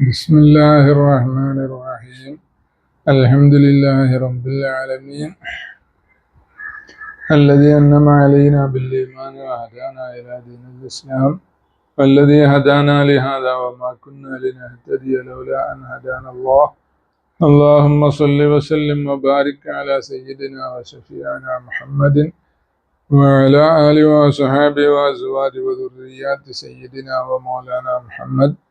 بسم الله الرحمن الرحيم. الحمد لله رب العالمين. الذي أنعم علينا بالإيمان وهدانا إلى دين الإسلام. والذي هدانا لهذا وما كنا لنهتدي لولا أن هدانا الله. اللهم صل وسلم وبارك على سيدنا وشفيعنا محمد وعلى آله وصحابه وأزواجه وذريات سيدنا ومولانا محمد.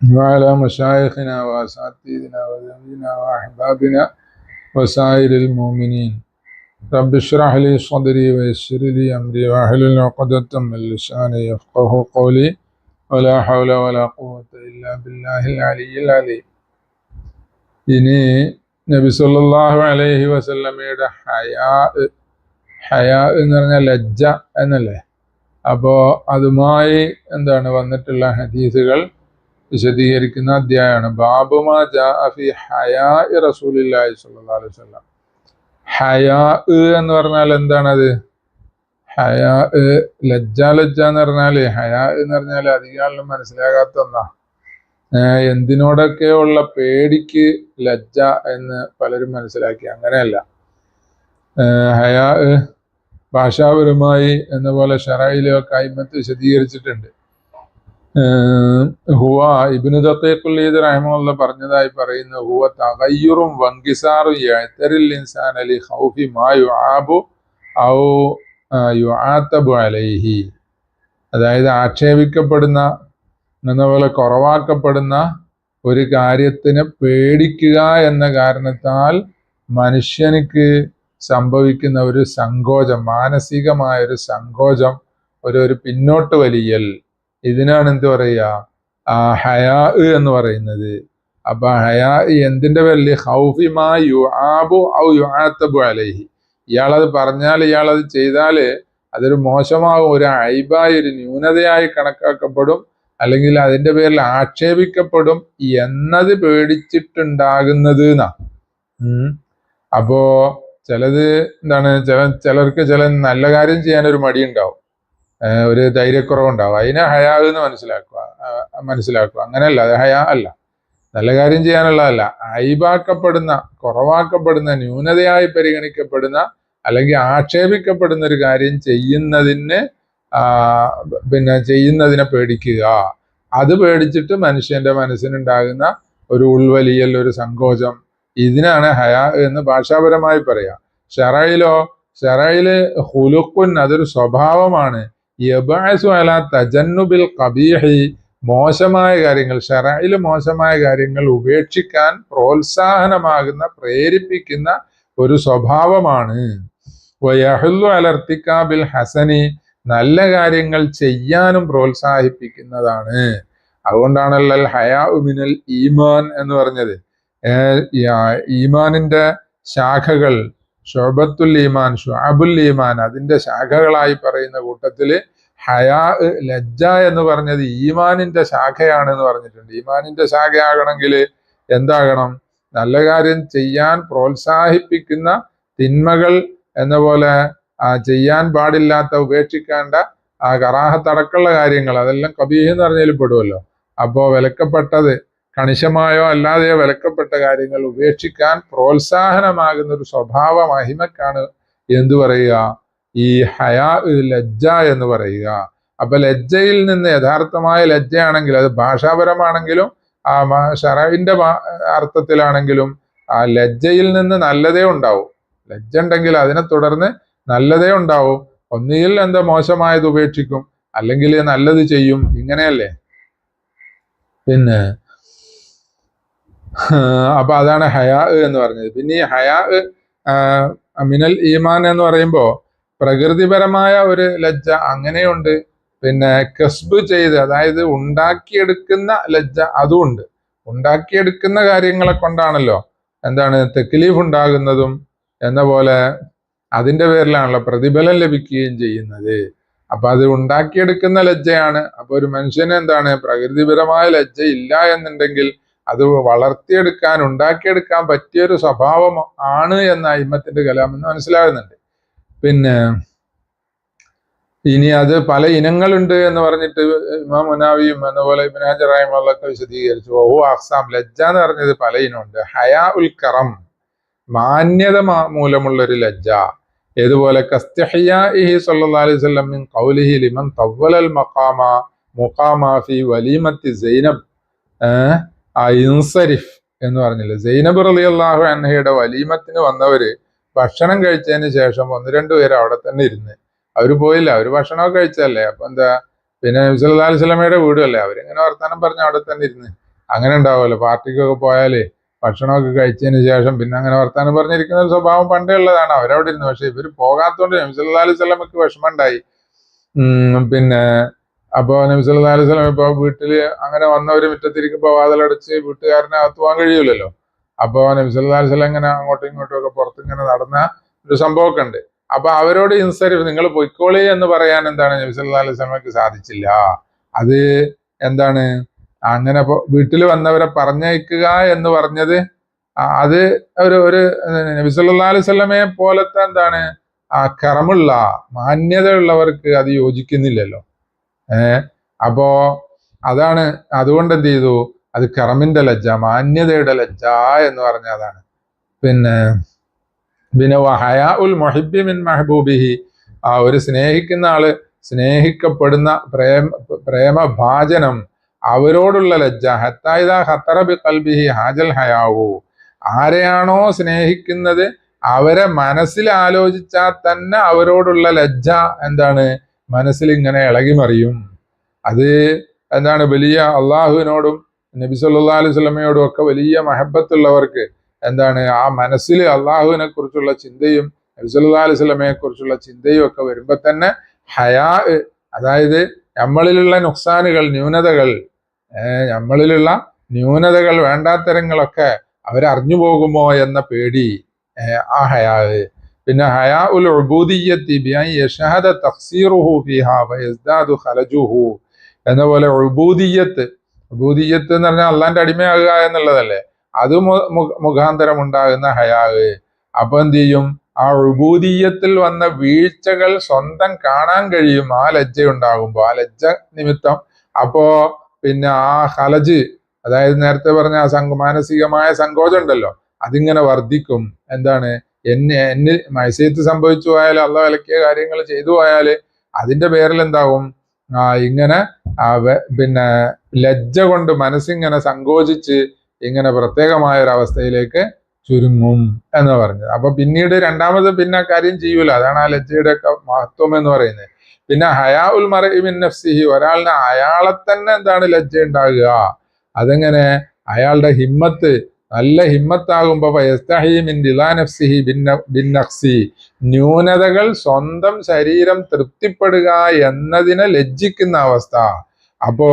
وعلى مشايخنا وأساتذتنا وذوينا وأحبابنا وسائر المؤمنين رب اشرح لي صدري ويسر لي أمري واحلل عقدة من لساني يفقه قولي ولا حول ولا قوة إلا بالله العلي العليم ഇനി നബി സല്ലല്ലാഹു അലൈഹി വസല്ലമയുടെ ഹയാ ഹയാ എന്ന് പറഞ്ഞാൽ ലജ്ജ എന്നല്ലേ അപ്പോൾ അതുമായി എന്താണ് വന്നിട്ടുള്ള ഹദീസുകൾ വിശദീകരിക്കുന്ന അധ്യായമാണ്. ബാബുമാ ജാ ഹയാ അലൈഹി വസല്ലം. ഹയാ എന്ന് പറഞ്ഞാൽ എന്താണത്? ഹയാ ലജ്ജ ലജ്ജ എന്ന് പറഞ്ഞാൽ ഹയാ എന്ന് പറഞ്ഞാൽ അധികാരം മനസ്സിലാകാത്ത ഒന്നാ. എന്തിനോടൊക്കെയുള്ള പേടിക്ക് ലജ്ജ എന്ന് പലരും മനസ്സിലാക്കി. അങ്ങനെയല്ല. ഹയാ ഭാഷാപരമായി എന്ന പോലെ ഷറയിലൊക്കെ അയിമത്ത് വിശദീകരിച്ചിട്ടുണ്ട്. ഹുവ ഇബിന് ദത്തേക്കുല്ലീദ് റഹ്മുള്ള പറഞ്ഞതായി പറയുന്നു ഹുവ തകയ്യുറും വങ്കിസാറും യഅ്തരിൽ ഇൻസാൻ അലി ഖൗഫി മാ യുആബു ഔ യുആതബു അലൈഹി. അതായത് ആക്ഷേപിക്കപ്പെടുന്ന എന്നപോലെ കുറവാക്കപ്പെടുന്ന ഒരു കാര്യത്തിനെ പേടിക്കുക എന്ന കാരണത്താൽ മനുഷ്യനിക്ക് സംഭവിക്കുന്ന ഒരു സങ്കോചം മാനസികമായ ഒരു സങ്കോചം ഒരു ഒരു പിന്നോട്ട് വലിയൽ. ഇതിനാണ് എന്ത് പറയുക ആ ഹയാ എന്ന് പറയുന്നത്. അപ്പൊ ഹയാ എന്തിന്റെ പേരിൽ? ഹൗഫിമാ യു ആബു ഔ യുആത്തബു അലൈഹി. ഇയാളത് പറഞ്ഞാൽ ഇയാളത് ചെയ്താൽ അതൊരു മോശമാകും ഒരു അയിബായി ഒരു ന്യൂനതയായി കണക്കാക്കപ്പെടും. അല്ലെങ്കിൽ അതിന്റെ പേരിൽ ആക്ഷേപിക്കപ്പെടും എന്നത് പേടിച്ചിട്ടുണ്ടാകുന്നത് എന്നാ അപ്പോ ചിലത് എന്താണ്? ചില ചിലർക്ക് ചില നല്ല കാര്യം ചെയ്യാൻ ഒരു മടിയുണ്ടാവും. ഒരു ധൈര്യക്കുറവുണ്ടാവും. അതിനെ ഹയാ എന്ന് മനസ്സിലാക്കുക. മനസ്സിലാക്കുക. അങ്ങനെയല്ല അത് ഹയാ അല്ല. നല്ല കാര്യം ചെയ്യാനുള്ളതല്ല. അയിബാക്കപ്പെടുന്ന കുറവാക്കപ്പെടുന്ന ന്യൂനതയായി പരിഗണിക്കപ്പെടുന്ന അല്ലെങ്കിൽ ആക്ഷേപിക്കപ്പെടുന്ന ഒരു കാര്യം ചെയ്യുന്നതിന് പിന്നെ ചെയ്യുന്നതിനെ പേടിക്കുക. അത് പേടിച്ചിട്ട് മനുഷ്യന്റെ മനസ്സിനുണ്ടാകുന്ന ഒരു ഉൾവലിയൽ ഒരു സങ്കോചം ഇതിനാണ് ഹയാ എന്ന് ഭാഷാപരമായി പറയാം. ഷെറയിലോ ഷെറയിൽ ഹുലുക്കുൻ അതൊരു സ്വഭാവമാണ്. തജന്നുബിൽ കബീഹി മോശമായ കാര്യങ്ങൾ ഷെറയിൽ മോശമായ കാര്യങ്ങൾ ഉപേക്ഷിക്കാൻ പ്രോത്സാഹനമാകുന്ന പ്രേരിപ്പിക്കുന്ന ഒരു സ്വഭാവമാണ്. അലർത്തിക്കാബിൽ ഹസനി നല്ല കാര്യങ്ങൾ ചെയ്യാനും പ്രോത്സാഹിപ്പിക്കുന്നതാണ്. അതുകൊണ്ടാണല്ലോ ഹയാ മിനൽ ഈമാൻ എന്ന് പറഞ്ഞത്. ഈമാനിന്റെ ശാഖകൾ ഷൊബത്തുൽ ഈമാൻ ഷുഅബുൽ ഈമാൻ അതിന്റെ ശാഖകളായി പറയുന്ന കൂട്ടത്തിൽ ഹയാ ലജ്ജ എന്ന് പറഞ്ഞത് ഈമാനിന്റെ ശാഖയാണെന്ന് പറഞ്ഞിട്ടുണ്ട്. ഈമാനിന്റെ ശാഖയാകണമെങ്കിൽ എന്താകണം? നല്ല കാര്യം ചെയ്യാൻ പ്രോത്സാഹിപ്പിക്കുന്ന തിന്മകൾ എന്ന പോലെ ചെയ്യാൻ പാടില്ലാത്ത ഉപേക്ഷിക്കേണ്ട ആ കറാഹത്തടക്കമുള്ള കാര്യങ്ങൾ അതെല്ലാം കബീഹ് എന്ന് പറഞ്ഞതിൽ പെടുമല്ലോ അപ്പോൾ വിലക്കപ്പെട്ടത് കണിശമായോ അല്ലാതെയോ വിലക്കപ്പെട്ട കാര്യങ്ങൾ ഉപേക്ഷിക്കാൻ പ്രോത്സാഹനമാകുന്ന ഒരു സ്വഭാവ മഹിമക്കാണ് എന്തു പറയുക? ഈ ഹയാ ലജ്ജ എന്ന് പറയുക. അപ്പൊ ലജ്ജയിൽ നിന്ന് യഥാർത്ഥമായ ലജ്ജയാണെങ്കിൽ അത് ഭാഷാപരമാണെങ്കിലും ആ ഷറവിന്റെ അർത്ഥത്തിലാണെങ്കിലും ആ ലജ്ജയിൽ നിന്ന് നല്ലതേ ഉണ്ടാവും. ലജ്ജ ഉണ്ടെങ്കിൽ അതിനെ തുടർന്ന് നല്ലതേ ഉണ്ടാവും. ഒന്നുകിൽ എന്താ മോശമായത് ഉപേക്ഷിക്കും അല്ലെങ്കിൽ നല്ലത് ചെയ്യും. ഇങ്ങനെയല്ലേ? പിന്നെ അപ്പൊ അതാണ് ഹയാ എന്ന് പറഞ്ഞത്. പിന്നെ ഈ ഹയാ മിനൽ ഈമാൻ എന്ന് പറയുമ്പോൾ പ്രകൃതിപരമായ ഒരു ലജ്ജ അങ്ങനെയുണ്ട്. പിന്നെ കസ്ബ് ചെയ്ത് അതായത് ഉണ്ടാക്കിയെടുക്കുന്ന ലജ്ജ അതുമുണ്ട് ഉണ്ടാക്കിയെടുക്കുന്ന കാര്യങ്ങളെ കൊണ്ടാണല്ലോ എന്താണ് തെക്കിലീഫ് ഉണ്ടാകുന്നതും എന്ന പോലെ അതിന്റെ പേരിലാണല്ലോ പ്രതിഫലം ലഭിക്കുകയും ചെയ്യുന്നത്. അപ്പൊ അത് ഉണ്ടാക്കിയെടുക്കുന്ന ലജ്ജയാണ്. അപ്പൊ ഒരു മനുഷ്യന് എന്താണ് പ്രകൃതിപരമായ ലജ്ജ ഇല്ല എന്നുണ്ടെങ്കിൽ അത് വളർത്തിയെടുക്കാൻ ഉണ്ടാക്കിയെടുക്കാൻ പറ്റിയൊരു സ്വഭാവം ആണ് എന്ന അയിമത്തിന്റെ കലാം എന്ന് മനസ്സിലാകുന്നുണ്ട്. പിന്നെ ഇനി അത് പല ഇനങ്ങളുണ്ട് എന്ന് പറഞ്ഞിട്ട് ഇമാം മുനാവിയും അതുപോലെ ഇബിനാജറായ്മൊക്കെ വിശദീകരിച്ചു. ഓ അക്സാം ലജ്ജ എന്ന് പറഞ്ഞത് പല ഇനമുണ്ട്. ഹയാ ഉൽ കറം മാന്യത മൂലമുള്ളൊരു ലജ്ജ. ഏതുപോലെ കസ്തഹിയാഹി സല്ലല്ലാഹു അലൈഹി മിൻ ഖൗലിഹി ലിമൻ തവ്വലൽ വലീമത്തി സൈനബ് ആ എന്ന് പറഞ്ഞില്ലേ. സൈനബ് റളിയല്ലാഹു അൻഹയുടെ വലീമത്തിന് വന്നവര് ഭക്ഷണം കഴിച്ചതിന് ശേഷം ഒന്ന് രണ്ടു പേര് അവിടെ തന്നെ ഇരുന്ന്. അവർ പോയില്ല. അവർ ഭക്ഷണമൊക്കെ കഴിച്ചല്ലേ അപ്പൊ എന്താ? പിന്നെ നബിസല്ലാ അലൈഹി സ്വലമയുടെ വീടുമല്ലേ അവരിങ്ങനെ വർത്തമാനം പറഞ്ഞ് അവിടെ തന്നെ ഇരുന്ന്. അങ്ങനെ ഉണ്ടാവുമല്ലോ. പാർട്ടിക്കൊക്കെ പോയാലേ ഭക്ഷണമൊക്കെ കഴിച്ചതിന് ശേഷം പിന്നെ അങ്ങനെ വർത്താനം പറഞ്ഞിരിക്കുന്ന ഒരു സ്വഭാവം പണ്ടേ ഉള്ളതാണ്. അവരവിടെ ഇരുന്നു. പക്ഷെ ഇവർ പോകാത്തോണ്ട് നബിസല്ലാ അലൈഹി സ്വലമക്ക് വിഷമമുണ്ടായി പിന്നെ അപ്പോ നബിസ്വല്ലാ അലൈഹി സ്വലം ഇപ്പൊ വീട്ടിൽ അങ്ങനെ വന്നവർ മുറ്റത്തിരിക്കുമ്പോ വാതിലടച്ച് വീട്ടുകാരനെ അകത്ത് പോകാൻ കഴിയൂലല്ലോ. അപ്പൊ നബിസ്വല്ലാ അലൈഹി സ്വലം ഇങ്ങനെ അങ്ങോട്ടും ഇങ്ങോട്ടും ഒക്കെ പുറത്ത് ഇങ്ങനെ നടന്ന ഒരു സംഭവമൊക്കെ ഉണ്ട്. അപ്പൊ അവരോട് ഇൻസരിഫ് നിങ്ങൾ പൊയ്ക്കോളി എന്ന് പറയാൻ എന്താണ് നബിസ്വല്ലാ അലൈഹി വസല്ലമക്ക് സാധിച്ചില്ല. അത് എന്താണ്? അങ്ങനെ വീട്ടിൽ വന്നവരെ പറഞ്ഞയക്കുക എന്ന് പറഞ്ഞത് അത് ഒരു ഒരു നബി സല്ലല്ലാഹു അലൈഹി വസല്ലമയെ പോലത്തെ എന്താണ്? ആ കറമുള്ള മാന്യതയുള്ളവർക്ക് അത് യോജിക്കുന്നില്ലല്ലോ. അപ്പോ അതാണ് അതുകൊണ്ട് എന്ത് ചെയ്തു? അത് കറമിന്റെ ലജ്ജ മാന്യതയുടെ ലജ്ജ എന്ന് പറഞ്ഞ അതാണ് പിന്നെ പിന്നെ ഹയാ ഉൽ മൊഹിബി മിൻ മെഹബൂബിഹി. ആ ഒരു സ്നേഹിക്കുന്ന ആൾ സ്നേഹിക്കപ്പെടുന്ന പ്രേമ പ്രേമഭാചനം അവരോടുള്ള ലജ്ജ. ഹത്തായിദ ഹത്തറബി കൽബിഹി ഹാജൽ ഹയാവു. ആരെയാണോ സ്നേഹിക്കുന്നത് അവരെ മനസ്സിൽ ആലോചിച്ചാൽ തന്നെ അവരോടുള്ള ലജ്ജ എന്താണ്? മനസ്സിൽ ഇങ്ങനെ ഇളകി മറിയും അത് എന്താണ് വലിയ അള്ളാഹുവിനോടും നബി സല്ലാ അലൈഹി സ്വലമയോടും ഒക്കെ വലിയ മഹബത്തുള്ളവർക്ക് എന്താണ് ആ മനസ്സിൽ അള്ളാഹുവിനെ കുറിച്ചുള്ള ചിന്തയും നബി സല്ലാ അലൈഹി സ്വലമയെ കുറിച്ചുള്ള ചിന്തയും ഒക്കെ വരുമ്പോ തന്നെ ഹയാ അതായത് നമ്മളിലുള്ള നുക്സാനുകൾ ന്യൂനതകൾ നമ്മളിലുള്ള ന്യൂനതകൾ വേണ്ടാത്തരങ്ങളൊക്കെ അവരറിഞ്ഞു പോകുമോ എന്ന പേടി ആ ഹയാ. പിന്നെ ഹയാ ഉൽ ഉബൂദിയത്തി എന്ന പോലെ ഉബൂദിയത്ത് ഉബൂദിയത്ത് എന്ന് പറഞ്ഞാൽ അള്ളാന്റെ അടിമയാകുക എന്നുള്ളതല്ലേ? അത് മുഖാന്തരം ഉണ്ടാകുന്ന ഹയാവ്. അപ്പൊ എന്ത് ചെയ്യും? ആ ഉബൂദീയത്തിൽ വന്ന വീഴ്ചകൾ സ്വന്തം കാണാൻ കഴിയും ആ ലജ്ജ ഉണ്ടാകുമ്പോൾ ആ ലജ്ജ നിമിത്തം. അപ്പോ പിന്നെ ആ ഹലജ് അതായത് നേരത്തെ പറഞ്ഞ ആ മാനസികമായ സങ്കോചം ഉണ്ടല്ലോ അതിങ്ങനെ വർദ്ധിക്കും. എന്താണ്? എന്നെ എന്നെ മൈസീത്ത് സംഭവിച്ചു പോയാൽ അള്ള വിലക്കിയ കാര്യങ്ങൾ ചെയ്തു പോയാൽ അതിന്റെ പേരിൽ എന്താവും? ആ ഇങ്ങനെ പിന്നെ ലജ്ജ കൊണ്ട് മനസ്സിങ്ങനെ സങ്കോചിച്ച് ഇങ്ങനെ പ്രത്യേകമായ ഒരു അവസ്ഥയിലേക്ക് ചുരുങ്ങും എന്ന് പറഞ്ഞത്. അപ്പൊ പിന്നീട് രണ്ടാമത് പിന്നെ കാര്യം ചെയ്യൂല. അതാണ് ആ ലജ്ജയുടെ ഒക്കെ മഹത്വം എന്ന് പറയുന്നത്. പിന്നെ ഹയാ ഉൽ മറിമിൻ നഫ്സിഹി ഒരാളിന് അയാളെ തന്നെ എന്താണ് ലജ്ജ ഉണ്ടാകുക അതെങ്ങനെ? അയാളുടെ ഹിമ്മത്ത് നല്ല ഹിമ്മത്താകുമ്പോ ന്യൂനതകൾ സ്വന്തം ശരീരം തൃപ്തിപ്പെടുക എന്നതിനെ ലജ്ജിക്കുന്ന അവസ്ഥ. അപ്പോ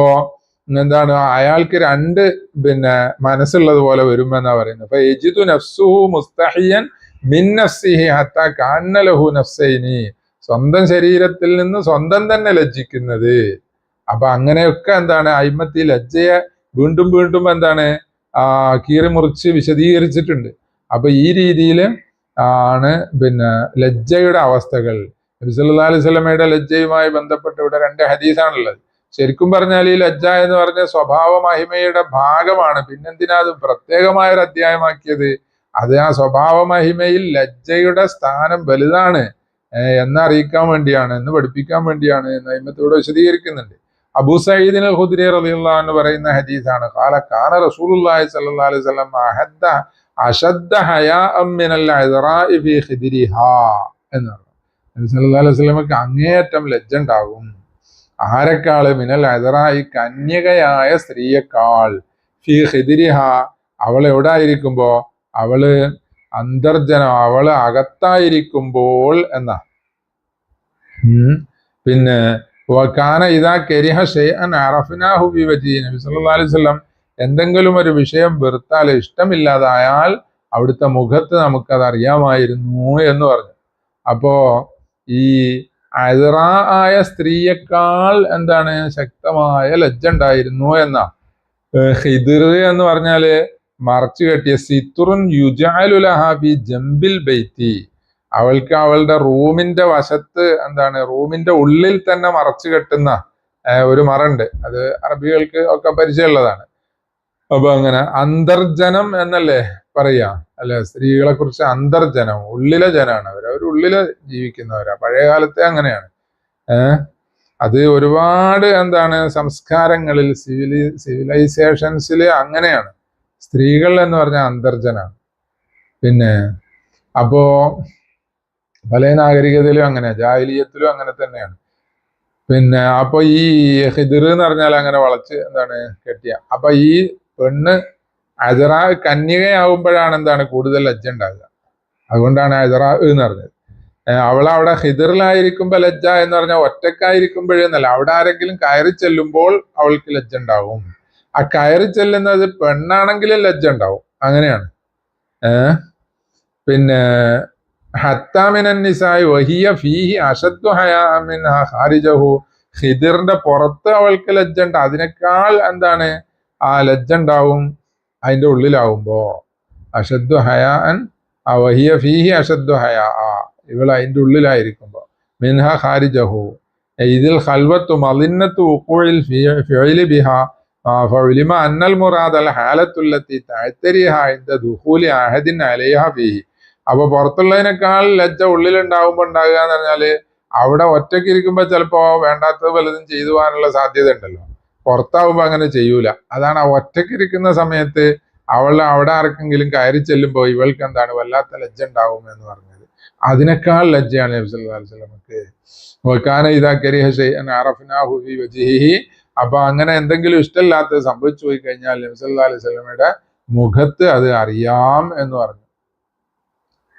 എന്താണ് അയാൾക്ക് രണ്ട് പിന്നെ മനസ്സുള്ളത് പോലെ വരുമെന്നാ പറയുന്നത്. അപ്പൊ യജിതു നഫ്സുഹു മുസ്തഹിയൻ മിന്നഫ്സിഹി ഹത്ത കാന്നലഹു നഫ്സൈനി. സ്വന്തം ശരീരത്തിൽ നിന്ന് സ്വന്തം തന്നെ ലജ്ജിക്കുന്നത്. അപ്പൊ അങ്ങനെയൊക്കെ എന്താണ് അയിമത്തി ലജ്ജയെ വീണ്ടും വീണ്ടും എന്താണ് കീറി മുറിച്ച് വിശദീകരിച്ചിട്ടുണ്ട്. അപ്പൊ ഈ രീതിയിൽ ആണ് പിന്നെ ലജ്ജയുടെ അവസ്ഥകൾ. നബിസല്ലാ അലൈഹി സ്വലമയുടെ ലജ്ജയുമായി ബന്ധപ്പെട്ട് ഇവിടെ രണ്ട് ഹദീസാണുള്ളത്. ശരിക്കും പറഞ്ഞാൽ ഈ ലജ്ജ എന്ന് പറഞ്ഞ സ്വഭാവ മഹിമയുടെ ഭാഗമാണ്. പിന്നെന്തിനാ അത് പ്രത്യേകമായ ഒരു അധ്യായമാക്കിയത്? അത് ആ സ്വഭാവ മഹിമയിൽ ലജ്ജയുടെ സ്ഥാനം വലുതാണ് എന്നറിയിക്കാൻ വേണ്ടിയാണ് എന്ന് പഠിപ്പിക്കാൻ വേണ്ടിയാണ് നൈമത്തോട് വിശദീകരിക്കുന്നുണ്ട്. അബൂ അൽ പറയുന്ന ഹദീസാണ്. കാന റസൂലുള്ളാഹി അലൈഹി വസല്ലം അഹദ്ദ ഫീ ഖിദ്രിഹാ എന്ന് പറഞ്ഞു. നബി അലൈഹി അങ്ങേയറ്റം ലജ്ജ ഉണ്ടാകും ആരെക്കാൾ മിനൽ അദറായി കന്യകയായ സ്ത്രീയെക്കാൾ ഫീ അവൾ എവിടെ ആയിരിക്കുമ്പോ അവൾ അന്തർജനം അവൾ അകത്തായിരിക്കുമ്പോൾ എന്നാ? പിന്നെ കാന ഇതാ കരിഹ ഷെയ്അൻ അറഫിനാഹു ബിവജി നബി സല്ലല്ലാഹു അലൈഹി വസല്ലം. എന്തെങ്കിലും ഒരു വിഷയം വെറുത്താൽ ഇഷ്ടമില്ലാതായാൽ അവിടുത്തെ മുഖത്ത് നമുക്കത് അറിയാമായിരുന്നു എന്ന് പറഞ്ഞു. അപ്പോ ഈ അതിറാ ആയ സ്ത്രീയേക്കാൾ എന്താണ് ശക്തമായ ലജ്ജ ഉണ്ടായിരുന്നു എന്നാ. ഹിദിർ എന്ന് പറഞ്ഞാൽ മറച്ചു കെട്ടിയ സിത്തുറുൻ യുജാലുലഹാബി ജംബിൽ ബൈത്തി. അവൾക്ക് അവളുടെ റൂമിന്റെ വശത്ത് എന്താണ് റൂമിന്റെ ഉള്ളിൽ തന്നെ മറച്ചു കെട്ടുന്ന ഏർ ഒരു മറുണ്ട്. അത് അറബികൾക്ക് ഒക്കെ പരിചയമുള്ളതാണ്. അപ്പൊ അങ്ങനെ അന്തർജനം എന്നല്ലേ പറയാ? അല്ലെ സ്ത്രീകളെ കുറിച്ച് അന്തർജനം ഉള്ളിലെ ജനാണ് അവർ അവർ ജീവിക്കുന്നവരാ. പഴയ കാലത്തെ അങ്ങനെയാണ്. ഏഹ് അത് ഒരുപാട് എന്താണ് സംസ്കാരങ്ങളിൽ സിവിലി സിവിലൈസേഷൻസിൽ അങ്ങനെയാണ്. സ്ത്രീകൾ എന്ന് പറഞ്ഞാൽ അന്തർജനാണ്. പിന്നെ അപ്പോ പല നാഗരികതയിലും അങ്ങനെ ജാഹിലിയത്തിലും അങ്ങനെ തന്നെയാണ്. പിന്നെ അപ്പൊ ഈ ഹിദിർ എന്ന് പറഞ്ഞാൽ അങ്ങനെ വളച്ച് എന്താണ് കെട്ടിയ. അപ്പൊ ഈ പെണ്ണ് അജറ കന്യകയാവുമ്പോഴാണ് എന്താണ് കൂടുതൽ ലജ്ജ ഉണ്ടാകുക അതുകൊണ്ടാണ് അജറാ എന്ന് പറഞ്ഞത്. അവൾ അവളവിടെ ഹിദിറിലായിരിക്കുമ്പോ ലജ്ജ എന്ന് പറഞ്ഞാൽ ഒറ്റക്കായിരിക്കുമ്പോഴെന്നല്ല അവിടെ ആരെങ്കിലും കയറി ചെല്ലുമ്പോൾ അവൾക്ക് ലജ്ജ ഉണ്ടാവും ആ കയറി ചെല്ലുന്നത് പെണ്ണാണെങ്കിലും ലജ്ജ ഉണ്ടാവും അങ്ങനെയാണ്. ഏഹ് പിന്നെ ഹത്താമിനന്നിസായി വഹിയ ഫീഹി അഷദ്ദു ഹയാമിൻ ഹാരിജഹു ഹിദിറിന്റെ പുറത്ത് അവൾക്ക് ലജ്ജ അതിനേക്കാൾ എന്താണ്? ആ ലജ്ജ ഉണ്ടാവും അതിന്റെ ഉള്ളിലാവുമ്പോ. അഷദ്വ ഹയാൻ വഹിയ ഫീഹി അഷദ്വ ഹയാ. ഇവൾ അതിന്റെ ഉള്ളിലായിരിക്കുമ്പോ. മിൻഹ ഖാരിജഹു. ഇതിൽ ഖൽവത്തു മലിന്നത്തു ഉഖൂഇൽ ഫിഇലി ബിഹ. ഫഉലിമ അന്നൽ മുറാദ് അൽ ഹാലത്തുല്ലത്തി താഴ്ത്തരിഹ ഇൻദ ദുഖൂലി അഹദിൻ അലൈഹ ഫീഹി. അപ്പൊ പുറത്തുള്ളതിനേക്കാൾ ലജ്ജ ഉള്ളിലുണ്ടാവുമ്പോ ഉണ്ടാകുക എന്ന് പറഞ്ഞാൽ അവിടെ ഒറ്റയ്ക്ക് ഇരിക്കുമ്പോ ചിലപ്പോ വേണ്ടാത്തത് വലുതും ചെയ്തു പോകാനുള്ള സാധ്യത ഉണ്ടല്ലോ. പുറത്താവുമ്പോ അങ്ങനെ ചെയ്യൂല. അതാണ് ആ ഒറ്റയ്ക്ക് ഇരിക്കുന്ന സമയത്ത് അവൾ അവിടെ ആർക്കെങ്കിലും കയറി ചെല്ലുമ്പോൾ ഇവൾക്ക് എന്താണ് വല്ലാത്ത ലജ്ജ ഉണ്ടാവും എന്ന് പറഞ്ഞത്. അതിനേക്കാൾ ലജ്ജയാണ് സല്ലല്ലാഹു അലൈഹി ഇദാ അപ്പൊ അങ്ങനെ എന്തെങ്കിലും ഇഷ്ടമില്ലാത്തത് സംഭവിച്ചു പോയി കഴിഞ്ഞാൽ നബി അലൈഹി വസല്ലമയുടെ മുഖത്ത് അത് അറിയാം എന്ന് പറഞ്ഞു.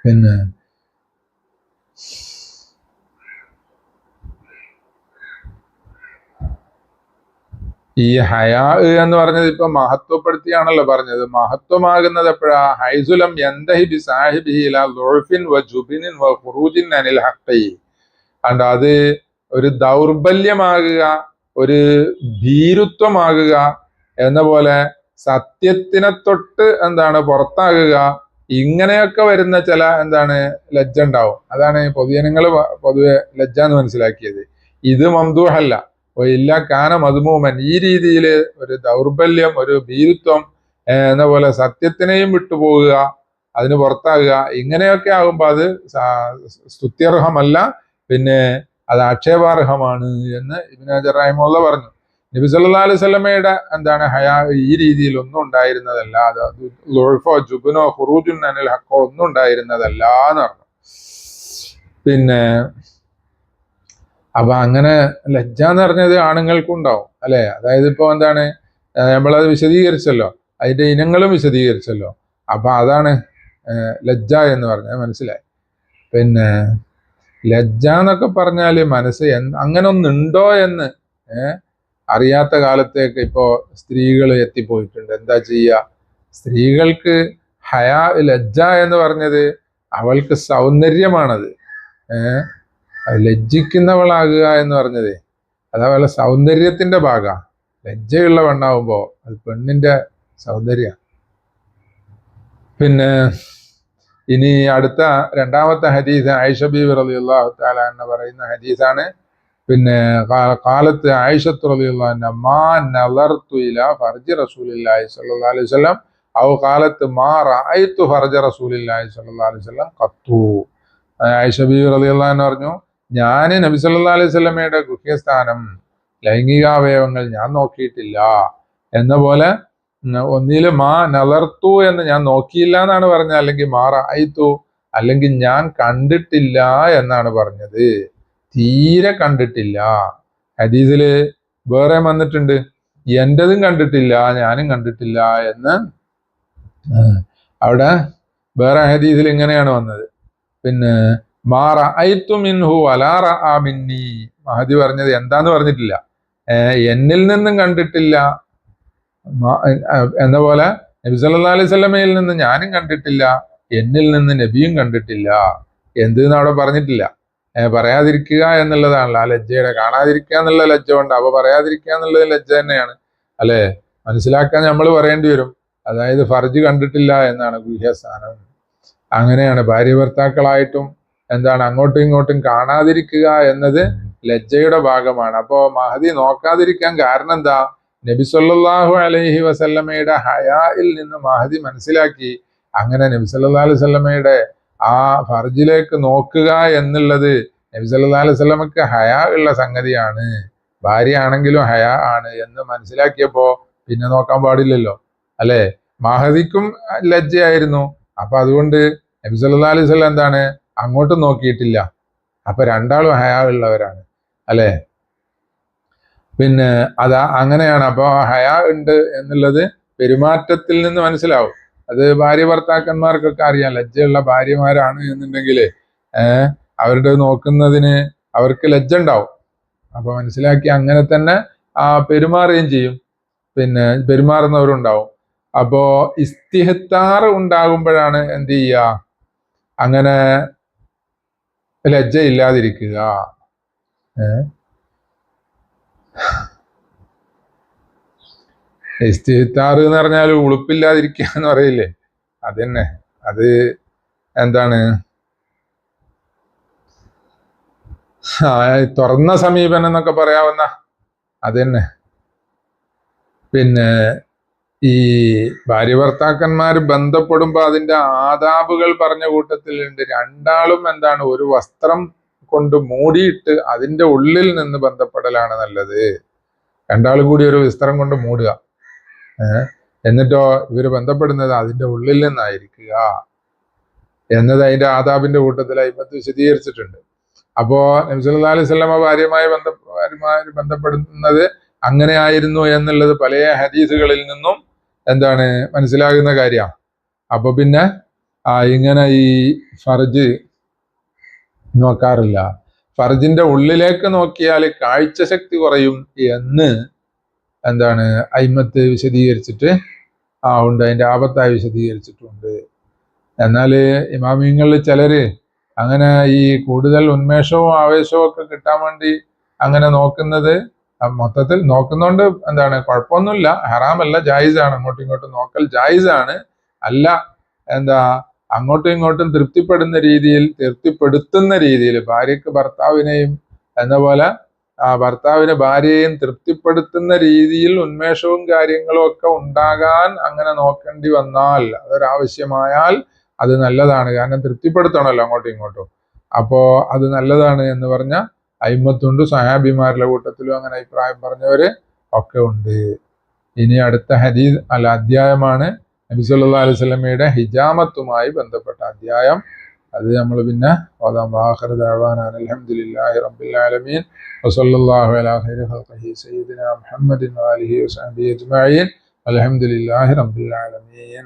പിന്നെ ഈ ഹയാ എന്ന് പറഞ്ഞത് ഇപ്പൊ മഹത്വപ്പെടുത്തിയാണല്ലോ പറഞ്ഞത്. മഹത്വമാകുന്നത് എപ്പോഴാ? ഹൈസുലം എന്തഹി ബി വ വ അണ്ട് അത് ഒരു ദൗർബല്യമാകുക ഒരു ഭീരുത്വമാകുക എന്ന പോലെ സത്യത്തിനെ തൊട്ട് എന്താണ് പുറത്താകുക ഇങ്ങനെയൊക്കെ വരുന്ന ചില എന്താണ് ലജ്ജ ഉണ്ടാവും. അതാണ് പൊതുജനങ്ങൾ പൊതുവെ ലജ്ജ എന്ന് മനസ്സിലാക്കിയത്. ഇത് മംദൂഹല്ല ഓ ഇല്ല കാന മധുമൂമൻ. ഈ രീതിയിൽ ഒരു ദൗർബല്യം ഒരു ഭീരുത്വം എന്ന പോലെ സത്യത്തിനെയും വിട്ടുപോകുക അതിന് പുറത്താകുക ഇങ്ങനെയൊക്കെ ആകുമ്പോൾ അത് സ്തുത്യർഹമല്ല. പിന്നെ അത് ആക്ഷേപാർഹമാണ് എന്ന് ഇബിനാജർ റഹിമുള്ള പറഞ്ഞു. നബി സല്ലാ അലൈഹി സ്വലമയുടെ എന്താണ് ഹയാ ഈ രീതിയിൽ ഒന്നും ഉണ്ടായിരുന്നതല്ല. അത് ലുൾഫോ ജുബിനോ ഹുറൂജുൻ അനിൽ ഹക്കോ ഒന്നും ഉണ്ടായിരുന്നതല്ല എന്ന് പറഞ്ഞു. പിന്നെ അപ്പൊ അങ്ങനെ ലജ്ജ എന്ന് പറഞ്ഞത് ആണുങ്ങൾക്കും ഉണ്ടാവും അല്ലെ? അതായത് ഇപ്പൊ എന്താണ്? നമ്മളത് വിശദീകരിച്ചല്ലോ. അതിന്റെ ഇനങ്ങളും വിശദീകരിച്ചല്ലോ. അപ്പൊ അതാണ് ലജ്ജ എന്ന് പറഞ്ഞത്. മനസ്സിലായി? പിന്നെ ലജ്ജ എന്നൊക്കെ പറഞ്ഞാൽ മനസ്സ് അങ്ങനൊന്നുണ്ടോ എന്ന് ഏഹ് അറിയാത്ത കാലത്തേക്ക് ഇപ്പോ സ്ത്രീകൾ എത്തിപ്പോയിട്ടുണ്ട്. എന്താ ചെയ്യുക സ്ത്രീകൾക്ക് ഹയാ ലജ്ജ എന്ന് പറഞ്ഞത് അവൾക്ക് സൗന്ദര്യമാണത്. ലജ്ജിക്കുന്നവളാകുക എന്ന് പറഞ്ഞത് അതേപോലെ അവളുടെ സൗന്ദര്യത്തിന്റെ ഭാഗ. ലജ്ജയുള്ള പെണ്ണാവുമ്പോ അത് പെണ്ണിന്റെ സൗന്ദര്യ. പിന്നെ ഇനി അടുത്ത രണ്ടാമത്തെ ഹദീസ് ഐഷബി വിറലിയുള്ള എന്ന് പറയുന്ന ഹദീസാണ് പിന്നെ കാലത്ത് ആയിഷത്ത് റളിയല്ലാഹു മാ നളർതു ഇലാ ഫർജി റസൂലില്ലാഹി സ്വല്ലല്ലാഹു അലൈഹി വസല്ലം. ഔ കാലത്ത് മാ റഅയ്തു ഫർജ റസൂലില്ലാഹി സ്വല്ലല്ലാഹു അലൈഹി വസല്ലം ഖത്തു ആയിഷ ബി റളിയല്ലാഹു അൻഹ പറഞ്ഞു ഞാൻ നബി സല്ലാ അലൈഹി സ്വലമയുടെ ഗുഹ്യസ്ഥാനം ലൈംഗികാവയവങ്ങൾ ഞാൻ നോക്കിയിട്ടില്ല. എന്ന പോലെ ഉം, ഒന്നിൽ മാ നലർത്തു എന്ന് ഞാൻ നോക്കിയില്ല എന്നാണ് പറഞ്ഞത്. അല്ലെങ്കിൽ മാ റായിത്തു അല്ലെങ്കിൽ ഞാൻ കണ്ടിട്ടില്ല എന്നാണ് പറഞ്ഞത്. തീരെ കണ്ടിട്ടില്ല. ഹദീസിൽ വേറെ വന്നിട്ടുണ്ട്. എന്റെതും കണ്ടിട്ടില്ല ഞാനും കണ്ടിട്ടില്ല എന്ന്. അവിടെ വേറെ ഹദീസിൽ ഇങ്ങനെയാണ് വന്നത്. പിന്നെ മാറ ഐത്തു മിൻഹു അലാറ ആ മിന്നി. മഹദി പറഞ്ഞത് എന്താന്ന് പറഞ്ഞിട്ടില്ല. എന്നിൽ നിന്നും കണ്ടിട്ടില്ല. എന്ന പോലെ നബി സല്ലാ അലൈഹി സ്വലമയിൽ നിന്ന് ഞാനും കണ്ടിട്ടില്ല. എന്നിൽ നിന്ന് നബിയും കണ്ടിട്ടില്ല. എന്ത് അവിടെ പറഞ്ഞിട്ടില്ല? പറയാതിരിക്കുക എന്നുള്ളതാണല്ലോ ആ ലജ്ജയുടെ കാണാതിരിക്കുക എന്നുള്ള ലജ്ജ ഉണ്ട് അപ്പൊ പറയാതിരിക്കുക എന്നുള്ളത് ലജ്ജ തന്നെയാണ്. അല്ലെ? മനസ്സിലാക്കാൻ നമ്മൾ പറയേണ്ടി വരും. അതായത് ഫർജ് കണ്ടിട്ടില്ല എന്നാണ് ഗുഹ്യസ്ഥാനം. അങ്ങനെയാണ് ഭാര്യ ഭർത്താക്കളായിട്ടും എന്താണ് അങ്ങോട്ടും ഇങ്ങോട്ടും കാണാതിരിക്കുക എന്നത് ലജ്ജയുടെ ഭാഗമാണ്. അപ്പോ മഹദി നോക്കാതിരിക്കാൻ കാരണം എന്താ? നബി സല്ലല്ലാഹു അലൈഹി വസല്ലമയുടെ ഹയായിൽ നിന്ന് മഹദി മനസ്സിലാക്കി. അങ്ങനെ നബി സല്ലല്ലാഹു അലൈഹി വസല്ലമയുടെ ആ ഫർജിലേക്ക് നോക്കുക എന്നുള്ളത് നബി അലൈഹി ഹയാ ഉള്ള സംഗതിയാണ്. ഭാര്യ ആണെങ്കിലും ഹയാ ആണ് എന്ന് മനസ്സിലാക്കിയപ്പോ പിന്നെ നോക്കാൻ പാടില്ലല്ലോ. അല്ലെ? മഹദിക്കും ലജ്ജയായിരുന്നു. അപ്പൊ അതുകൊണ്ട് നബി സല്ലല്ലാഹു അലൈഹി വസല്ലം എന്താണ്? അങ്ങോട്ട് നോക്കിയിട്ടില്ല. അപ്പൊ രണ്ടാളും ഹയാ ഉള്ളവരാണ്. അല്ലെ? പിന്നെ അതാ അങ്ങനെയാണ്. അപ്പൊ ഹയാ ഉണ്ട് എന്നുള്ളത് പെരുമാറ്റത്തിൽ നിന്ന് മനസ്സിലാവും. അത് ഭാര്യ ഭർത്താക്കന്മാർക്കൊക്കെ അറിയാം. ലജ്ജയുള്ള ഭാര്യമാരാണ് എന്നുണ്ടെങ്കിൽ അവരുടെ നോക്കുന്നതിന് അവർക്ക് ലജ്ജ ഉണ്ടാവും അപ്പൊ മനസ്സിലാക്കി അങ്ങനെ തന്നെ ആ പെരുമാറുകയും ചെയ്യും. പിന്നെ പെരുമാറുന്നവരുണ്ടാവും. അപ്പോ ഇസ്തിഹത്താറ് ഉണ്ടാകുമ്പോഴാണ് എന്ത് ചെയ്യുക? അങ്ങനെ ലജ്ജ ഇല്ലാതിരിക്കുക ഇസ്തിഹത്താറ് എന്ന് പറഞ്ഞാൽ ഉളുപ്പില്ലാതിരിക്കുക എന്ന് പറയില്ലേ? തന്നെ അത് എന്താണ്? തുറന്ന സമീപനം എന്നൊക്കെ പറയാവുന്ന അത് തന്നെ പിന്നെ ഈ ഭാര്യ ഭർത്താക്കന്മാർ ബന്ധപ്പെടുമ്പോൾ അതിന്റെ ആദാബുകൾ പറഞ്ഞ കൂട്ടത്തിലുണ്ട്. രണ്ടാളും എന്താണ്? ഒരു വസ്ത്രം കൊണ്ട് മൂടിയിട്ട് അതിന്റെ ഉള്ളിൽ നിന്ന് ബന്ധപ്പെടലാണ് നല്ലത്. രണ്ടാളും കൂടി ഒരു വസ്ത്രം കൊണ്ട് മൂടുക. എന്നിട്ടോ ഇവർ ബന്ധപ്പെടുന്നത് അതിന്റെ ഉള്ളിൽ നിന്നായിരിക്കുക എന്നത് അതിന്റെ ആദാബിന്റെ കൂട്ടത്തിൽ അയിമത്ത് വിശദീകരിച്ചിട്ടുണ്ട്. അപ്പോ നബി സല്ലല്ലാഹു അലൈഹി ഭാര്യയുമായി ബന്ധ ബന്ധപ്പെടുന്നത് അങ്ങനെ ആയിരുന്നു എന്നുള്ളത് പല ഹദീസുകളിൽ നിന്നും എന്താണ് മനസ്സിലാകുന്ന കാര്യമാണ് അപ്പൊ പിന്നെ ഇങ്ങനെ ഈ ഫർജ് നോക്കാറില്ല. ഫർജിന്റെ ഉള്ളിലേക്ക് നോക്കിയാൽ കാഴ്ചശക്തി കുറയും എന്ന് എന്താണ് അയിമത്ത് വിശദീകരിച്ചിട്ട് ആ ഉണ്ട് അതിന്റെ ആപത്തായി വിശദീകരിച്ചിട്ടുണ്ട്. എന്നാൽ ഇമാമിങ്ങളിൽ ചിലർ അങ്ങനെ ഈ കൂടുതൽ ഉന്മേഷവും ആവേശവും ഒക്കെ കിട്ടാൻ വേണ്ടി അങ്ങനെ നോക്കുന്നത് മൊത്തത്തിൽ നോക്കുന്നോണ്ട് എന്താണ് കുഴപ്പമൊന്നുമില്ല. ഹറാമല്ല ജായിസാണ്. അങ്ങോട്ടും ഇങ്ങോട്ടും നോക്കൽ ജായിസാണ്. അല്ല എന്താ അങ്ങോട്ടും ഇങ്ങോട്ടും തൃപ്തിപ്പെടുന്ന രീതിയിൽ തൃപ്തിപ്പെടുത്തുന്ന രീതിയിൽ ഭാര്യക്ക് ഭർത്താവിനെയും എന്ന പോലെ ഭർത്താവിന് ഭാര്യയെയും തൃപ്തിപ്പെടുത്തുന്ന രീതിയിൽ ഉന്മേഷവും കാര്യങ്ങളും ഒക്കെ ഉണ്ടാകാൻ അങ്ങനെ നോക്കേണ്ടി വന്നാൽ അതൊരാവശ്യമായാൽ അത് നല്ലതാണ്. കാരണം തൃപ്തിപ്പെടുത്തണമല്ലോ അങ്ങോട്ടും ഇങ്ങോട്ടും. അപ്പോ അത് നല്ലതാണ് എന്ന് പറഞ്ഞ അയിമത്തുണ്ട് സഹാബിമാരുടെ കൂട്ടത്തിലും അങ്ങനെ അഭിപ്രായം പറഞ്ഞവര് ഒക്കെ ഉണ്ട്. ഇനി അടുത്ത ഹദീസ് അല്ല അധ്യായമാണ് നബി സല്ലല്ലാഹു അലൈഹി വസല്ലമയുടെ ഹിജാമത്തുമായി ബന്ധപ്പെട്ട അധ്യായം. അത് നമ്മൾ പിന്നെ ഓതാം വാഖിറ ദഅവാന അൽഹംദുലില്ലാഹി റബ്ബിൽ ആലമീൻ വസല്ലല്ലാഹു അലാ ഖൈരി ഖൽഖിഹി സയ്യിദിന മുഹമ്മദിൻ വആലിഹി വസഹബിഹി അജ്മഈൻ അൽഹംദുലില്ലാഹി റബ്ബിൽ ആലമീൻ